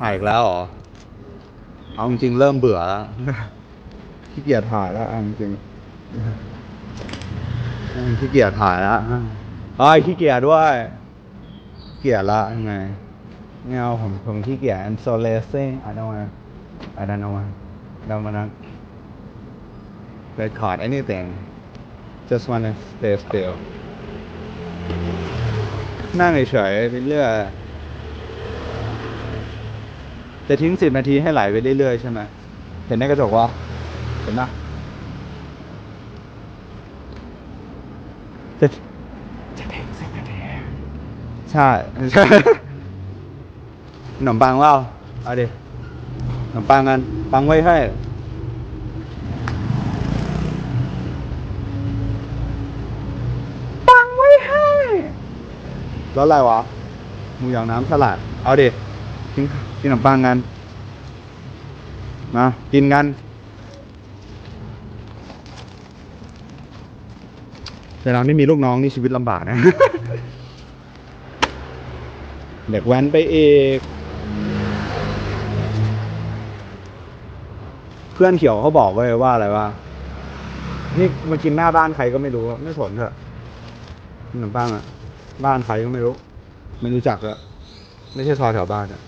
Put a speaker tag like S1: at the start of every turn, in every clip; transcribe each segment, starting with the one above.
S1: ถ่ายอีกแล้วเหรอ เอาจริงๆเริ่มเบื่อแล้ว ขี้เกียจถ่ายแล้วเอาจริงๆขี้เกียจถ่ายแล้วเฮ้ยขี้เกียจด้วยขี้เกียจละยังไงไม่เอาผมผมขี้เกียจ I'm so lazy I don't wanna I don't know don't wanna record anything just wanna stay still นั่งเฉยๆไปเรื่อย จะทิ้งสิบนาทีให้ไหลไปเรื่อยๆใช่ไหมเห็นในกระจกวะเห็นปะจะจะทิ้งสิบนาที ใช่ใช่ขนมปังว่าเอาดิขนมปังกัน ปังไว้ให้ปังไว้ให้ แล้วอะไรวะหมูหยองน้ำสลัด เอาดิ กินกินขนมปังกัน มากินกันแต่เราไม่มีลูกน้องนี่ชีวิตลำบากนะ เด็กแว้นไปเอกเพื่อนเขียวเขาบอกไว้ว่าอะไรว่า นี่มากินหน้าบ้านใครก็ไม่รู้ไม่สนเถอะขนมปังอะบ้านใครก็ไม่รู้ ไม่รู้จักอะไม่ใช่ซอยแถวบ้านอะ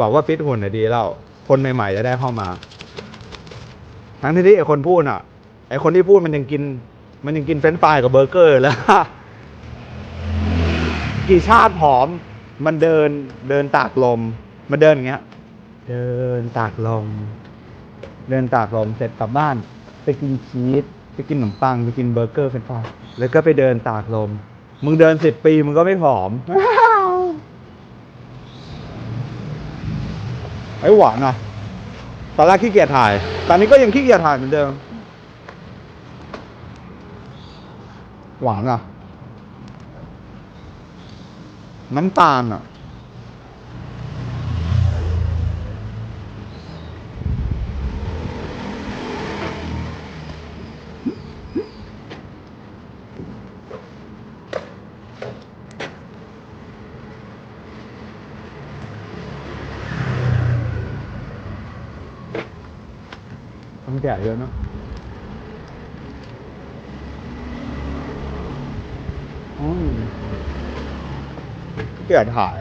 S1: บอกว่าฟิตหุ่นน่ะดีแล้วคนใหม่ๆจะได้เข้ามา ทั้งที่ที่ไอคนพูดอะ ไอคนที่พูดมันยังกิน มันยังกินเฟรนช์ฟรายกับเบอร์เกอร์แล้วกี่ชาติผอม มันเดินเดินตากลม มันเดินอย่างเงี้ย เดินตากลม เดินตากลมเสร็จกลับบ้าน ไปกินชีสไปกินขนมปังไปกินเบอร์เกอร์เฟรนช์ฟรายแล้วก็ไปเดินตากลม มึงเดินสิบปีมึงก็ไม่ผอม ไอ้หวานอะ ตอนแรกขี้เกียจถ่าย ตอนนี้ก็ยังขี้เกียจถ่ายเหมือนเดิม หวานอะ น้ำตาลอะ ต้องแก่เยอะเนอะอืมเกียจถ่าย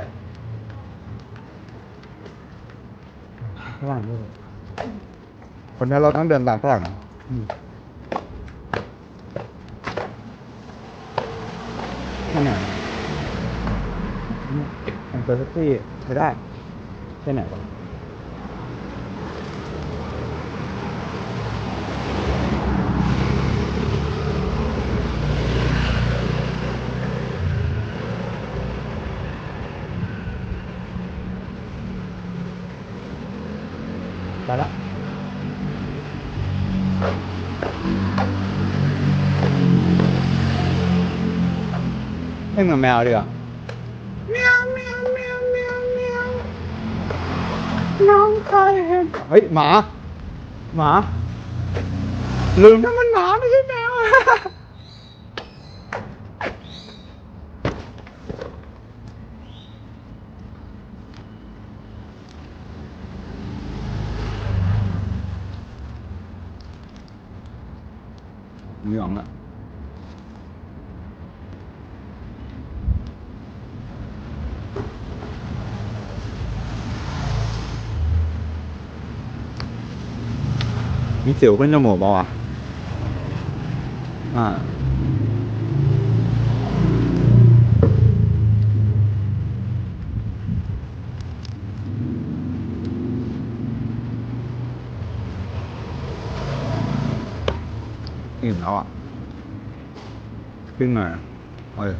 S1: ฝรั่งด้วยคนนี้เราต้องเดินตามฝรั่งอะอืมแค่ไหนอันเตอร์ซิตี้ใช้ได้แค่ไหนปละ เล่นกับแมวดีกว่าแมวแมวแมวแมวแมวน้องเคยเห็นเฮ้ยหมา หมา ลืมนะมันหมาไม่ใช่แมว ไม่ยอมละมีสิวขึ้นจมูกเปล่าวะ อิ่มแล้วอะขึ้นหน่อยเอ้ย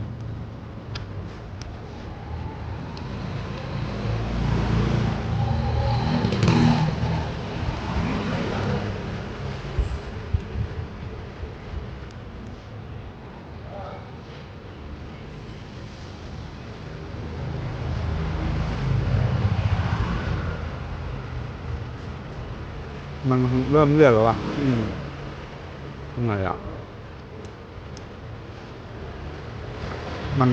S1: มันเริ่มเลือกแล้วว่ะอืม ทำไงอะมัน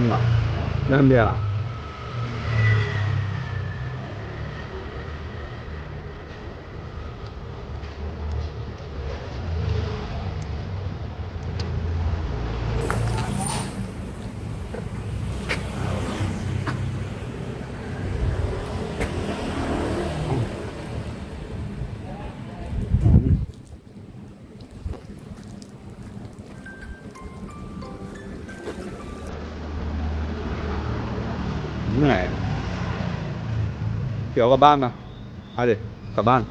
S1: เหนื่อย